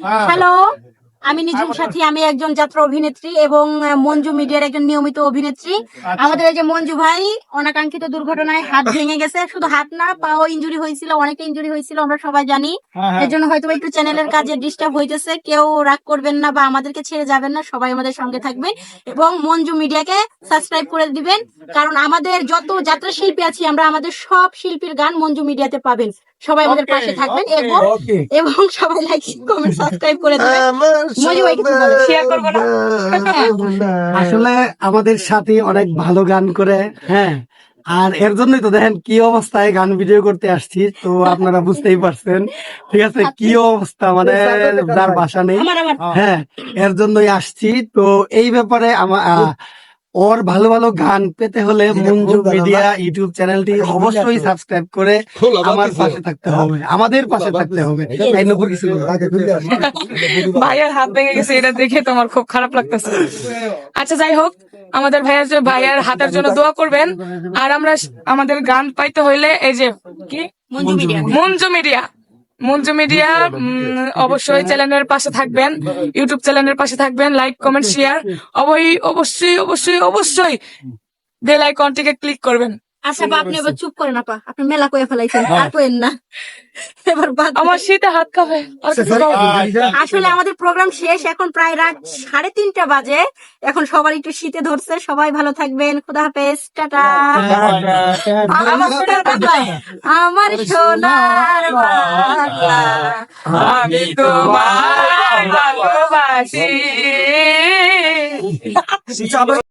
Hello。আমি নিজুম সাথী আমি একজন যাত্রা অভিনেত্রী এবং মঞ্জু মিডিয়ার একজন নিয়মিত অভিনেত্রী। আমাদের এই যে মঞ্জু ভাই অনাকাঙ্ক্ষিত দুর্ঘটনায় হাত ভেঙে গেছে। শুধু হাত না পাও ইঞ্জুরি হয়েছিল অনেকটা ইঞ্জুরি হয়েছিল আমরা সবাই জানি। এর জন্য হয়তো একটু চ্যানেলের কাজে ডিস্টার্ব হইতেছে। কেউ রাগ করবেন না বা আমাদেরকে ছেড়ে যাবেন না সবাই আমাদের সঙ্গে থাকবেন এবং মঞ্জু মিডিয়াকে সাবস্ক্রাইব করে দিবেন। কারণ আমাদের যত যাত্রা শিল্পী আছি আমরা আমাদের সব শিল্পীর গান মঞ্জু মিডিয়াতে পাবেন। সবাই আমাদের পাশে থাকবেন এবং এবং সবাই লাইক কমেন্ট সাবস্ক্রাইব করে দেবেন। আসলে আমাদের সাথে অনেক ভালো গান করে হ্যাঁ। আর এর জন্যই তো দেখেন কি অবস্থায় গান ভিডিও করতে আসছি তো আপনারা বুঝতেই পারছেন। ঠিক আছে কি অবস্থা মানে যার বাসা নেই। হ্যাঁ এর জন্যই আসছি। তো এই ব্যাপারে আমার আহ, ওর ভালো ভালো গান পেতে হলে মঞ্জু মিডিয়া ইউটিউব চ্যানেলটি অবশ্যই সাবস্ক্রাইব করে আমার পাশে থাকতে হবে। আমাদের পাশে থাকতে হবে। কিছু ভাইয়ার হাত ভেঙে গেছে এটা দেখে তোমার খুব খারাপ লাগতেছে। আচ্ছা যাই হোক আমাদের ভাইয়ার ভাইয়ার হাতের জন্য দোয়া করবেন। আর আমরা আমাদের গান পাইতে হইলে এই যে কি? Manju media. Manju media. Manju media um, অবশ্যই চ্যানেলের পাশে থাকবেন। ইউটিউব চ্যানেলের পাশে থাকবেন। লাইক কমেন্ট শেয়ার অবশ্যই অবশ্যই অবশ্যই বেল আইকনটিকে ক্লিক করবেন। আচ্ছা আপনি এবার চুপ করেন আপা। আপনি মেলা কয়ে ফেলাইছেন আর কইেন না। এবার বাদ আমার শীতে হাত কাঁপে। কিছু কও? আসলে আমাদের প্রোগ্রাম শেষ এখন প্রায় রাত সাড়ে তিনটা বাজে। এখন সবার একটু শীতে ধরছে। সবাই ভালো থাকবেন। খুদা হাফেজ। টাটা। আমার সোনার বাংলা আমি তোমায় ভালোবাসি।